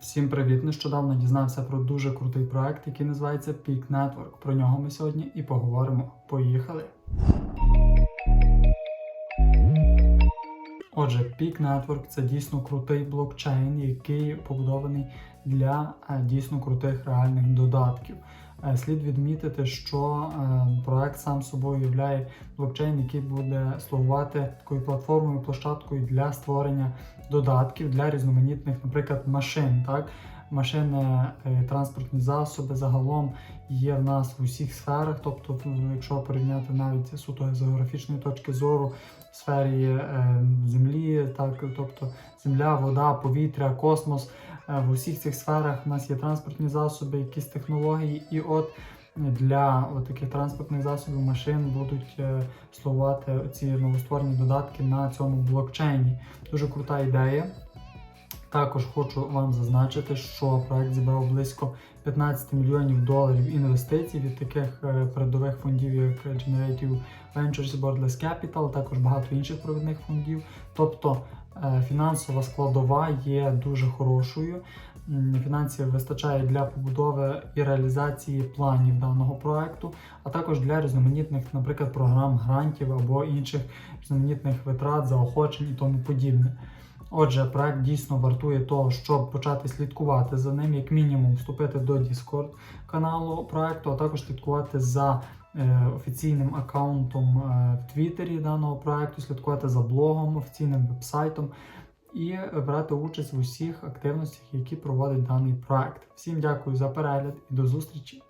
Всім привіт! Нещодавно дізнався про дуже крутий проект, який називається Peak Network. Про нього ми сьогодні і поговоримо. Поїхали! Отже, Peak Network це дійсно крутий блокчейн, який побудований для е, дійсно крутих реальних додатків. Е, Слід відмітити, що е, проект сам собою являє блокчейн, який буде слугувати такою платформою, площадкою для створення додатків для різноманітних, наприклад, машин. Так? Машини, е, транспортні засоби загалом є в нас в усіх сферах. Тобто, якщо порівняти навіть суто з географічної точки зору, в сфері землі, так, тобто земля, вода, повітря, космос. Е, В усіх цих сферах в нас є транспортні засоби, якісь технології, і от для от таких транспортних засобів машин будуть е, слугувати ці новостворені додатки на цьому блокчейні. Дуже крута ідея. Також хочу вам зазначити, що проект зібрав близько 15 мільйонів доларів інвестицій від таких е, передових фондів, як Generative Ventures, Borderless Capital, також багато інших провідних фондів. Тобто фінансова складова є дуже хорошою. Фінансів вистачає для побудови і реалізації планів даного проекту, а також для різноманітних, наприклад, програм грантів або інших різноманітних витрат, заохочень і тому подібне. Отже, проект дійсно вартує того, щоб почати слідкувати за ним, як мінімум вступити до Discord каналу проекту, а також слідкувати за е, офіційним аккаунтом е, в Твіттері даного проекту, слідкувати за блогом, офіційним вебсайтом і брати участь в усіх активностях, які проводить даний проект. Всім дякую за перегляд і до зустрічі!